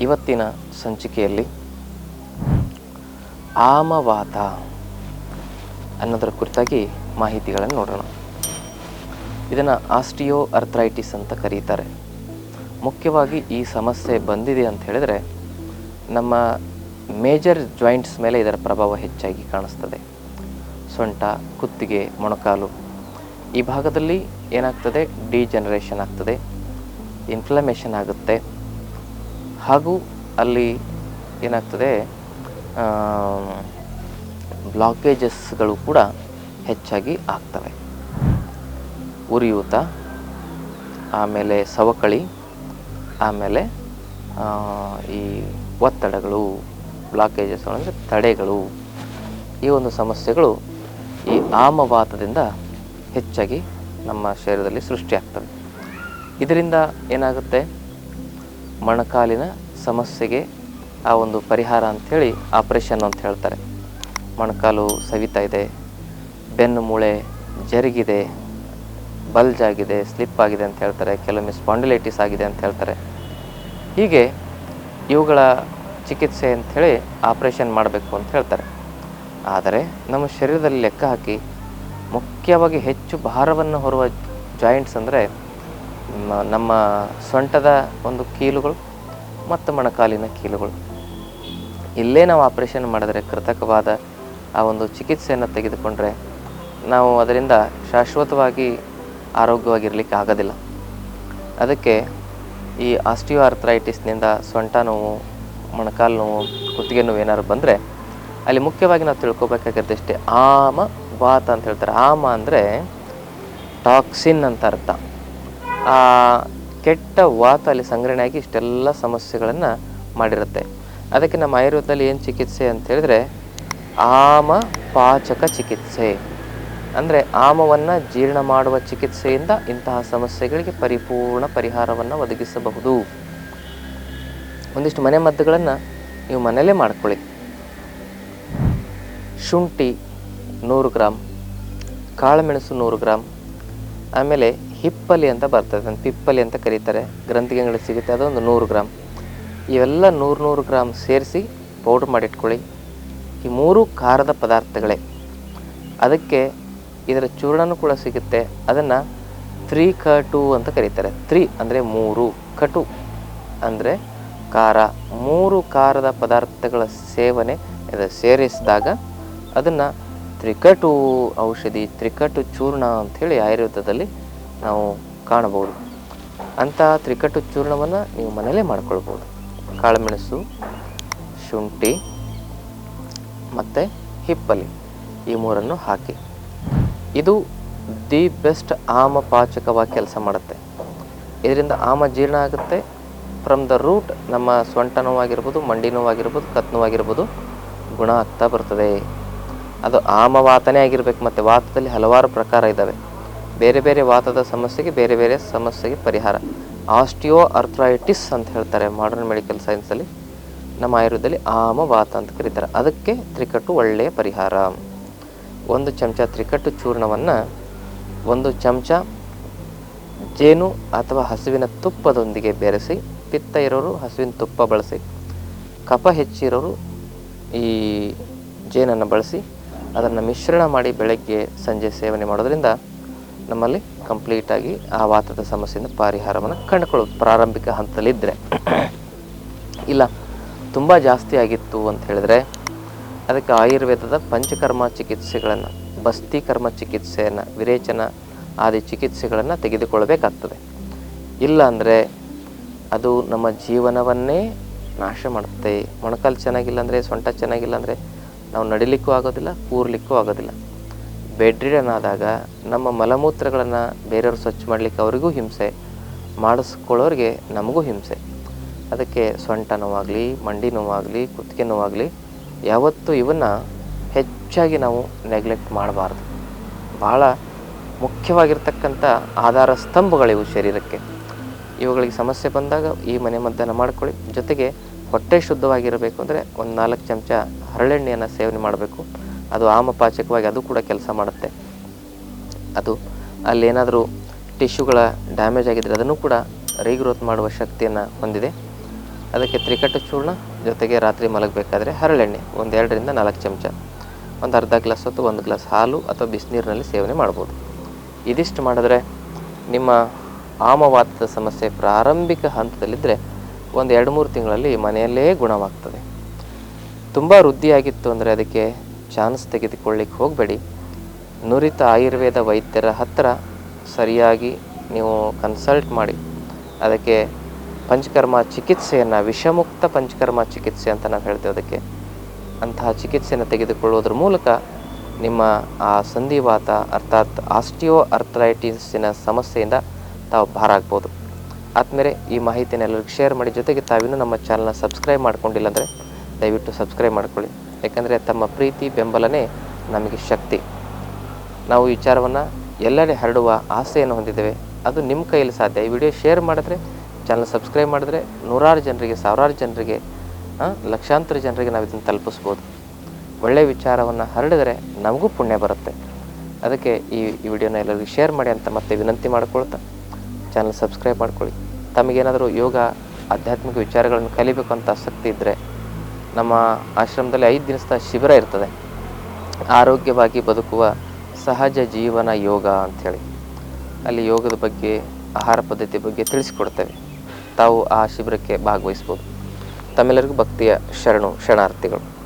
ಇವತ್ತಿನ ಸಂಚಿಕೆಯಲ್ಲಿ ಆಮವಾತ ಅನ್ನೋದರ ಕುರಿತಾಗಿ ಮಾಹಿತಿಗಳನ್ನು ನೋಡೋಣ. ಇದನ್ನು ಆಸ್ಟಿಯೋ ಅರ್ಥ್ರೈಟಿಸ್ ಅಂತ ಕರೀತಾರೆ. ಮುಖ್ಯವಾಗಿ ಈ ಸಮಸ್ಯೆ ಬಂದಿದೆ ಅಂತ ಹೇಳಿದರೆ ನಮ್ಮ ಮೇಜರ್ ಜಾಯಿಂಟ್ಸ್ ಮೇಲೆ ಇದರ ಪ್ರಭಾವ ಹೆಚ್ಚಾಗಿ ಕಾಣಿಸ್ತದೆ. ಸೊಂಟ, ಕುತ್ತಿಗೆ, ಮೊಣಕಾಲು ಈ ಭಾಗದಲ್ಲಿ ಏನಾಗ್ತದೆ? ಡಿಜನರೇಷನ್ ಆಗ್ತದೆ. ಇನ್ಫ್ಲಮೇಷನ್ ಆಗುತ್ತೆ. ಹಾಗೂ ಅಲ್ಲಿ ಏನಾಗ್ತದೆ ಬ್ಲಾಕೇಜಸ್ಗಳು ಕೂಡ ಹೆಚ್ಚಾಗಿ ಆಗ್ತವೆ. ಉರಿಯೂತ, ಆಮೇಲೆ ಸವಕಳಿ, ಆಮೇಲೆ ಈ ಒತ್ತಡಗಳು ಬ್ಲಾಕೇಜಸ್ ಅಂದರೆ ತಡೆಗಳು, ಈ ಒಂದು ಸಮಸ್ಯೆಗಳು ಈ ಆಮವಾತದಿಂದ ಹೆಚ್ಚಾಗಿ ನಮ್ಮ ಶರೀರದಲ್ಲಿ ಸೃಷ್ಟಿಯಾಗ್ತವೆ. ಇದರಿಂದ ಏನಾಗುತ್ತೆ? ಮೊಣಕಾಲಿನ ಸಮಸ್ಯೆಗೆ ಆ ಒಂದು ಪರಿಹಾರ ಅಂಥೇಳಿ ಆಪ್ರೇಷನ್ ಅಂತ ಹೇಳ್ತಾರೆ. ಮೊಣಕಾಲು ಸವಿತಾ ಇದೆ, ಬೆನ್ನು ಮೂಳೆ ಜರುಗಿದೆ, ಬಲ್ಜ್ ಆಗಿದೆ, ಸ್ಲಿಪ್ ಆಗಿದೆ ಅಂತ ಹೇಳ್ತಾರೆ, ಕೆಲವೊಮ್ಮೆ ಸ್ಪಾಂಡಿಲೈಟಿಸ್ ಆಗಿದೆ ಅಂತ ಹೇಳ್ತಾರೆ. ಹೀಗೆ ಇವುಗಳ ಚಿಕಿತ್ಸೆ ಅಂಥೇಳಿ ಆಪ್ರೇಷನ್ ಮಾಡಬೇಕು ಅಂತ ಹೇಳ್ತಾರೆ. ಆದರೆ ನಮ್ಮ ಶರೀರದಲ್ಲಿ ಲೆಕ್ಕ ಹಾಕಿ ಮುಖ್ಯವಾಗಿ ಹೆಚ್ಚು ಭಾರವನ್ನು ಹೊರುವ ಜಾಯಿಂಟ್ಸ್ ಅಂದರೆ ನಮ್ಮ ಸೊಂಟದ ಒಂದು ಕೀಲುಗಳು ಮತ್ತು ಮೊಣಕಾಲಿನ ಕೀಲುಗಳು. ಇಲ್ಲೇ ನಾವು ಆಪ್ರೇಷನ್ ಮಾಡಿದರೆ ಕೃತಕವಾದ ಆ ಒಂದು ಚಿಕಿತ್ಸೆಯನ್ನು ತೆಗೆದುಕೊಂಡ್ರೆ ನಾವು ಅದರಿಂದ ಶಾಶ್ವತವಾಗಿ ಆರೋಗ್ಯವಾಗಿರಲಿಕ್ಕೆ ಆಗೋದಿಲ್ಲ. ಅದಕ್ಕೆ ಈ ಆಸ್ಟಿಯೋ ಆರ್ಥ್ರೈಟಿಸ್ನಿಂದ ಸೊಂಟ ನೋವು, ಮೊಣಕಾಲು ನೋವು, ಕುತ್ತಿಗೆ ನೋವು ಏನಾದ್ರು ಬಂದರೆ ಅಲ್ಲಿ ಮುಖ್ಯವಾಗಿ ನಾವು ತಿಳ್ಕೊಬೇಕಾಗಿದ್ದಷ್ಟೇ ಆಮ, ವಾತ ಅಂತ ಹೇಳ್ತಾರೆ. ಆಮ ಅಂದರೆ ಟಾಕ್ಸಿನ್ ಅಂತ ಅರ್ಥ. ಆ ಕೆಟ್ಟ ವಾತ ಅಲ್ಲಿ ಸಂಗ್ರಹಣೆಯಾಗಿ ಇಷ್ಟೆಲ್ಲ ಸಮಸ್ಯೆಗಳನ್ನು ಮಾಡಿರುತ್ತೆ. ಅದಕ್ಕೆ ನಮ್ಮ ಆಯುರ್ವೇದದಲ್ಲಿ ಏನು ಚಿಕಿತ್ಸೆ ಅಂತ ಹೇಳಿದ್ರೆ, ಆಮ ಪಾಚಕ ಚಿಕಿತ್ಸೆ. ಅಂದರೆ ಆಮವನ್ನು ಜೀರ್ಣ ಮಾಡುವ ಚಿಕಿತ್ಸೆಯಿಂದ ಇಂತಹ ಸಮಸ್ಯೆಗಳಿಗೆ ಪರಿಪೂರ್ಣ ಪರಿಹಾರವನ್ನು ಒದಗಿಸಬಹುದು. ಒಂದಿಷ್ಟು ಮನೆ ಮದ್ದುಗಳನ್ನು ನೀವು ಮನೆಯಲ್ಲೇ ಮಾಡ್ಕೊಳ್ಳಿ. ಶುಂಠಿ ನೂರು ಗ್ರಾಮ್ ಕಾಳುಮೆಣಸು ನೂರು ಗ್ರಾಮ್ ಆಮೇಲೆ ಹಿಪ್ಪಲಿ ಅಂತ ಬರ್ತದೆ, ಅದನ್ನು ಪಿಪ್ಪಲಿ ಅಂತ ಕರೀತಾರೆ. ಗ್ರಂಥಿಗೆಗಳು ಸಿಗುತ್ತೆ, ಅದೊಂದು ನೂರು ಗ್ರಾಮ್ ಇವೆಲ್ಲ ನೂರು ನೂರು ಗ್ರಾಮ್ ಸೇರಿಸಿ ಪೌಡ್ರ್ ಮಾಡಿಟ್ಕೊಳ್ಳಿ. ಈ ಮೂರು ಖಾರದ ಪದಾರ್ಥಗಳೇ. ಅದಕ್ಕೆ ಇದರ ಚೂರ್ಣನೂ ಕೂಡ ಸಿಗುತ್ತೆ. ಅದನ್ನು ತ್ರೀ ಕಟು ಅಂತ ಕರೀತಾರೆ. ತ್ರೀ ಅಂದರೆ ಮೂರು, ಕಟು ಅಂದರೆ ಖಾರ. ಮೂರು ಖಾರದ ಪದಾರ್ಥಗಳ ಸೇವನೆ ಇದು ಸೇರಿಸಿದಾಗ ಅದನ್ನು ತ್ರಿಕಟು ಔಷಧಿ, ತ್ರಿಕಟು ಚೂರ್ಣ ಅಂಥೇಳಿ ಆಯುರ್ವೇದದಲ್ಲಿ ನಾವು ಕಾಣಬಹುದು. ಅಂತಹ ತ್ರಿಕಟು ಚೂರ್ಣವನ್ನು ನೀವು ಮನೆಯಲ್ಲೇ ಮಾಡ್ಕೊಳ್ಬೋದು ಕಾಳುಮೆಣಸು, ಶುಂಠಿ ಮತ್ತು ಹಿಪ್ಪಲಿ ಈ ಮೂರನ್ನು ಹಾಕಿ. ಇದು ದಿ ಬೆಸ್ಟ್ ಆಮ ಪಾಚಕವಾಗಿ ಕೆಲಸ ಮಾಡುತ್ತೆ. ಇದರಿಂದ ಆಮ ಜೀರ್ಣ ಆಗುತ್ತೆ. ಫ್ರಮ್ ದ ರೂಟ್ ನಮ್ಮ ಸೊಂಟ ನೋವಾಗಿರ್ಬೋದು, ಮಂಡಿ ನೋವಾಗಿರ್ಬೋದು, ಕತ್ ನೋವಾಗಿರ್ಬೋದು ಗುಣ ಆಗ್ತಾ ಬರ್ತದೆ. ಅದು ಆಮ ವಾತನೇ ಆಗಿರ್ಬೇಕು, ಮತ್ತು ವಾತದಲ್ಲಿ ಹಲವಾರು ಪ್ರಕಾರ ಇದ್ದಾವೆ. ಬೇರೆ ಬೇರೆ ವಾತದ ಸಮಸ್ಯೆಗೆ ಬೇರೆ ಬೇರೆ ಸಮಸ್ಯೆಗೆ ಪರಿಹಾರ. ಆಸ್ಟಿಯೋ ಅರ್ಥ್ರೈಟಿಸ್ ಅಂತ ಹೇಳ್ತಾರೆ ಮಾಡರ್ನ್ ಮೆಡಿಕಲ್ ಸೈನ್ಸಲ್ಲಿ ನಮ್ಮ ಆಯುರ್ವೇದದಲ್ಲಿ ಆಮವಾತ ಅಂತ ಕರೀತಾರೆ. ಅದಕ್ಕೆ ತ್ರಿಕಟ್ಟು ಒಳ್ಳೆಯ ಪರಿಹಾರ. ಒಂದು ಚಮಚ ತ್ರಿಕಟ್ಟು ಚೂರ್ಣವನ್ನು ಒಂದು ಚಮಚ ಜೇನು ಅಥವಾ ಹಸುವಿನ ತುಪ್ಪದೊಂದಿಗೆ ಬೆರೆಸಿ, ಪಿತ್ತ ಇರೋರು ಹಸುವಿನ ತುಪ್ಪ ಬಳಸಿ, ಕಫ ಹೆಚ್ಚಿರೋರು ಈ ಜೇನನ್ನು ಬಳಸಿ, ಅದನ್ನು ಮಿಶ್ರಣ ಮಾಡಿ ಬೆಳಗ್ಗೆ ಸಂಜೆ ಸೇವನೆ ಮಾಡೋದ್ರಿಂದ ನಮ್ಮಲ್ಲಿ ಕಂಪ್ಲೀಟಾಗಿ ಆ ವಾತದ ಸಮಸ್ಯೆಯಿಂದ ಪರಿಹಾರವನ್ನು ಕಂಡುಕೊಳ್ಳೋದು ಪ್ರಾರಂಭಿಕ ಹಂತದಲ್ಲಿದ್ದರೆ ಇಲ್ಲ, ತುಂಬ ಜಾಸ್ತಿ ಆಗಿತ್ತು ಅಂತ ಹೇಳಿದ್ರೆ, ಅದಕ್ಕೆ ಆಯುರ್ವೇದದ ಪಂಚಕರ್ಮ ಚಿಕಿತ್ಸೆಗಳನ್ನು, ಬಸ್ತಿ ಕರ್ಮ ಚಿಕಿತ್ಸೆಯನ್ನು, ವಿರೇಚನ ಆದಿ ಚಿಕಿತ್ಸೆಗಳನ್ನು ತೆಗೆದುಕೊಳ್ಳಬೇಕಾಗ್ತದೆ. ಇಲ್ಲ ಅಂದರೆ ಅದು ನಮ್ಮ ಜೀವನವನ್ನೇ ನಾಶ ಮಾಡುತ್ತೆ. ಮೊಣಕಾಲು ಚೆನ್ನಾಗಿಲ್ಲ ಅಂದರೆ, ಸೊಂಟ ಚೆನ್ನಾಗಿಲ್ಲ ಅಂದರೆ ನಾವು ನಡಿಲಿಕ್ಕೂ ಆಗೋದಿಲ್ಲ, ಕೂರ್ಲಿಕ್ಕೂ ಆಗೋದಿಲ್ಲ. ಬೆಡ್ ರಿಡನ್ ಆದಾಗ ನಮ್ಮ ಮಲಮೂತ್ರಗಳನ್ನು ಬೇರೆಯವ್ರು ಸ್ವಚ್ಛ ಮಾಡಲಿಕ್ಕೆ ಅವರಿಗೂ ಹಿಂಸೆ. ಮಾಡಿಸ್ಕೊಳ್ಳೋರಿಗೆ ನಮಗೂ ಹಿಂಸೆ. ಅದಕ್ಕೆ ಸೊಂಟ ನೋವಾಗಲಿ, ಮಂಡಿ ನೋವಾಗಲಿ, ಕುತ್ತಿಗೆ ನೋವಾಗಲಿ, ಯಾವತ್ತೂ ಇವನ್ನು ಹೆಚ್ಚಾಗಿ ನಾವು ನೆಗ್ಲೆಕ್ಟ್ ಮಾಡಬಾರ್ದು. ಭಾಳ ಮುಖ್ಯವಾಗಿರ್ತಕ್ಕಂಥ ಆಧಾರ ಸ್ತಂಭಗಳಿವು ಶರೀರಕ್ಕೆ. ಇವುಗಳಿಗೆ ಸಮಸ್ಯೆ ಬಂದಾಗ ಈ ಮನೆ ಮದ್ದನ್ನು ಮಾಡ್ಕೊಳ್ಳಿ. ಜೊತೆಗೆ ಹೊಟ್ಟೆ ಶುದ್ಧವಾಗಿರಬೇಕು ಅಂದರೆ ಒಂದು ನಾಲ್ಕು ಚಮಚ ಹರಳೆಣ್ಣೆಯನ್ನು ಸೇವನೆ ಮಾಡಬೇಕು. ಅದು ಆಮಪಾಚಕವಾಗಿ ಅದು ಕೂಡ ಕೆಲಸ ಮಾಡುತ್ತೆ. ಅದು ಅಲ್ಲೇನಾದರೂ ಟಿಶ್ಯೂಗಳ ಡ್ಯಾಮೇಜ್ ಆಗಿದ್ದರೆ ಅದನ್ನು ಕೂಡ ರೀಗ್ರೋತ್ ಮಾಡುವ ಶಕ್ತಿಯನ್ನು ಹೊಂದಿದೆ. ಅದಕ್ಕೆ ತ್ರಿಕಟ್ಟು ಚೂರ್ಣ, ಜೊತೆಗೆ ರಾತ್ರಿ ಮಲಗಬೇಕಾದ್ರೆ ಹರಳೆಣ್ಣೆ, ಒಂದು ಎರಡರಿಂದ ನಾಲ್ಕು ಚಮಚ. ಒಂದು ಅರ್ಧ ಗ್ಲಾಸ್ ಅಥವಾ ಒಂದು ಗ್ಲಾಸ್ ಹಾಲು ಅಥವಾ ಬಿಸಿನೀರಿನಲ್ಲಿ ಸೇವನೆ ಮಾಡ್ಬೋದು. ಇದಿಷ್ಟು ಮಾಡಿದ್ರೆ ನಿಮ್ಮ ಆಮವಾತದ ಸಮಸ್ಯೆ ಪ್ರಾರಂಭಿಕ ಹಂತದಲ್ಲಿದ್ದರೆ ಒಂದು ಎರಡು ಮೂರು ತಿಂಗಳಲ್ಲಿ ಮನೆಯಲ್ಲೇ ಗುಣವಾಗ್ತದೆ. ತುಂಬ ವೃದ್ಧಿಯಾಗಿತ್ತು ಅಂದರೆ ಅದಕ್ಕೆ ಚಾನ್ಸ್ ತೆಗೆದುಕೊಳ್ಳಿಕ್ಕೆ ಹೋಗಬೇಡಿ. ನುರಿತ ಆಯುರ್ವೇದ ವೈದ್ಯರ ಹತ್ತಿರ ಸರಿಯಾಗಿ ನೀವು ಕನ್ಸಲ್ಟ್ ಮಾಡಿ. ಅದಕ್ಕೆ ಪಂಚಕರ್ಮ ಚಿಕಿತ್ಸೆಯನ್ನು, ವಿಷಮುಕ್ತ ಪಂಚಕರ್ಮ ಚಿಕಿತ್ಸೆ ಅಂತ ನಾವು ಹೇಳ್ತೇವೆ ಅದಕ್ಕೆ. ಅಂತಹ ಚಿಕಿತ್ಸೆಯನ್ನು ತೆಗೆದುಕೊಳ್ಳೋದ್ರ ಮೂಲಕ ನಿಮ್ಮ ಆ ಸಂಧಿವಾತ ಅರ್ಥಾತ್ ಆಸ್ಟಿಯೋ ಅರ್ಥರೈಟಿಸಿನ ಸಮಸ್ಯೆಯಿಂದ ತಾವು ಭಾರ ಆಗ್ಬೋದು. ಆದಮೇಲೆ ಈ ಮಾಹಿತಿನ ಶೇರ್ ಮಾಡಿ. ಜೊತೆಗೆ ತಾವಿನ್ನೂ ನಮ್ಮ ಚಾನಲ್ನ ಸಬ್ಸ್ಕ್ರೈಬ್ ಮಾಡ್ಕೊಂಡಿಲ್ಲ ಅಂದರೆ ದಯವಿಟ್ಟು ಸಬ್ಸ್ಕ್ರೈಬ್ ಮಾಡ್ಕೊಳ್ಳಿ. ಯಾಕಂದರೆ ತಮ್ಮ ಪ್ರೀತಿ, ಬೆಂಬಲನೇ ನಮಗೆ ಶಕ್ತಿ. ನಾವು ವಿಚಾರವನ್ನು ಎಲ್ಲೆಡೆ ಹರಡುವ ಆಸೆಯನ್ನು ಹೊಂದಿದ್ದೇವೆ. ಅದು ನಿಮ್ಮ ಕೈಯಲ್ಲಿ ಸಾಧ್ಯ. ಈ ವಿಡಿಯೋ ಶೇರ್ ಮಾಡಿದ್ರೆ ಚಾನಲ್ ಸಬ್ಸ್ಕ್ರೈಬ್ ಮಾಡಿದ್ರೆ ನೂರಾರು ಜನರಿಗೆ, ಸಾವಿರಾರು ಜನರಿಗೆ ಲಕ್ಷಾಂತರ ಜನರಿಗೆ ನಾವು ಇದನ್ನು ತಲುಪಿಸ್ಬೋದು. ಒಳ್ಳೆಯ ವಿಚಾರವನ್ನು ಹರಡಿದರೆ ನಮಗೂ ಪುಣ್ಯ ಬರುತ್ತೆ. ಅದಕ್ಕೆ ಈ ವಿಡಿಯೋನ ಎಲ್ಲರಿಗೂ ಶೇರ್ ಮಾಡಿ ಅಂತ ಮತ್ತೆ ವಿನಂತಿ ಮಾಡ್ಕೊಳ್ತಾ ಚಾನಲ್ ಸಬ್ಸ್ಕ್ರೈಬ್ ಮಾಡ್ಕೊಳ್ಳಿ. ತಮಗೇನಾದರೂ ಯೋಗ, ಆಧ್ಯಾತ್ಮಿಕ ವಿಚಾರಗಳನ್ನು ಕಲಿಬೇಕು ಅಂತ ಆಸಕ್ತಿ ಇದ್ದರೆ ನಮ್ಮ ಆಶ್ರಮದಲ್ಲಿ ಐದು ದಿನದ ಶಿಬಿರ ಇರ್ತದೆ. ಆರೋಗ್ಯವಾಗಿ ಬದುಕುವ ಸಹಜ ಜೀವನ ಯೋಗ ಅಂಥೇಳಿ. ಅಲ್ಲಿ ಯೋಗದ ಬಗ್ಗೆ, ಆಹಾರ ಪದ್ಧತಿ ಬಗ್ಗೆ ತಿಳಿಸಿಕೊಡ್ತೇವೆ. ತಾವು ಆ ಶಿಬಿರಕ್ಕೆ ಭಾಗವಹಿಸ್ಬೋದು. ತಮ್ಮೆಲ್ಲರಿಗೂ ಭಕ್ತಿಯ ಶರಣು, ಶರಣಾರ್ಥಿಗಳು.